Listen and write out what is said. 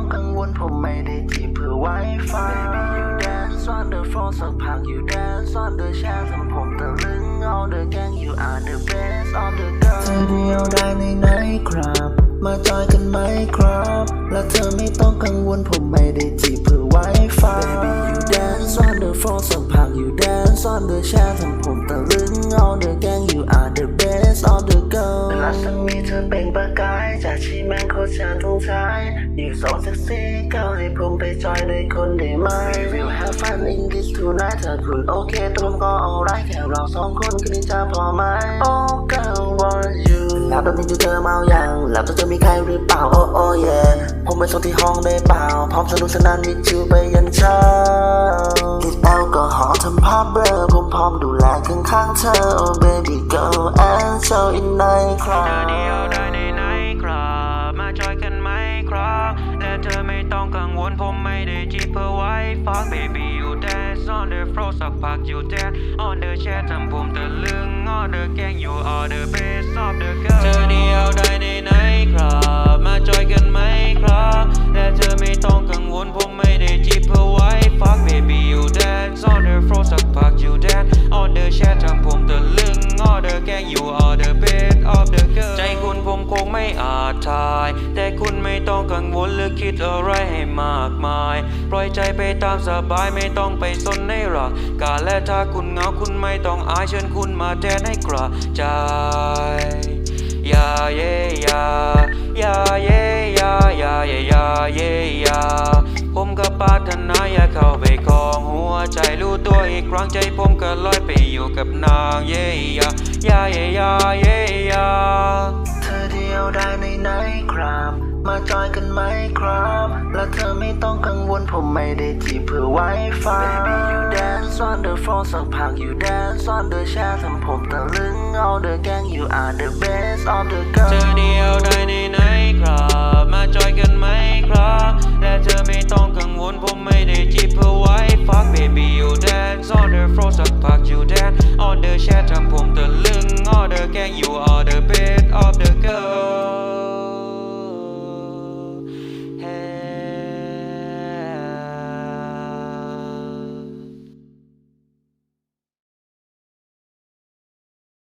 องกังวลผมไม่ได้จีบเพื่อไวไฟ Baby you dance on the floor สักพัก you dance on the chair ทำผมตะลึง all the gang you are the best of the girls เธอเดียวได้ในไหนครับ มาจอยกันไหมครับ และเธอไม่ต้องกังวลผมไม่ได้จีบเพื่อไวไฟ Baby you dance on the floor สักพัก you dance on the chair ทำผมตะลึง all the gang you are ที่แม่งโคตรฉันทุ่งชายอยู่สองเซ็กซี่ก้าวให้ผมไปจอยเลยคนได้ไหม We will have fun in this tonight ถ้าคุณโอเคตัวผมก็ alright แค่เราสองคนคืนนี้จะพอไหม Oh girl want you หลับตอนนี้เธอเมาอยังหลับตอนเธอมีใครหรือเปล่า Oh oh yeah ผมไปส่งที่ห้องได้เปล่า พร้อมสนุกสนานวิดอยู่ไปยันเช้ากินแอลกอฮอล์ทำภาพเบลอผมพร้อมดูแลข้างๆเธอ Oh baby girl and so in night ค ผมไม่ได้จีบเพื่อไว้ฟัก baby you dance on the floor สักพัก you dance on the chair ทำผมตะลึง on the gang you are the best of the girls เธอเดียวได้ในไหนครับ มาจอยกัน วลหรือคิดอะไรให้มากมาย ปล่อยใจไปตามสบายไม่ต้องไปสนในหรักการและถ้าคุณเหงาคุณไม่ต้องอายเชิญคุณมาแทนให้กระจายยาเย่ยายาเย่ยายาเย่ยาเย่ยาผมก็ปาถนาอยากเข้าไปคลองหัวใจรู้ตัวอีกครั้งใจผมก็ลอยไปอยู่กับนางเย่ยายาเย่ยาเย่ยาเธอเดียวได้ในไหนครับ มาจอยกันไหมครับ และเธอไม่ต้องกังวลผมไม่ได้จีบเพื่อไวไฟ Baby you dance on the floor สักพัก you dance on the chair ทำผมตะลึง all the gang you are the best of the เธอ girls เดียวได้ในไหนครับ มาจอยกันไหมครับ และเธอไม่ต้อง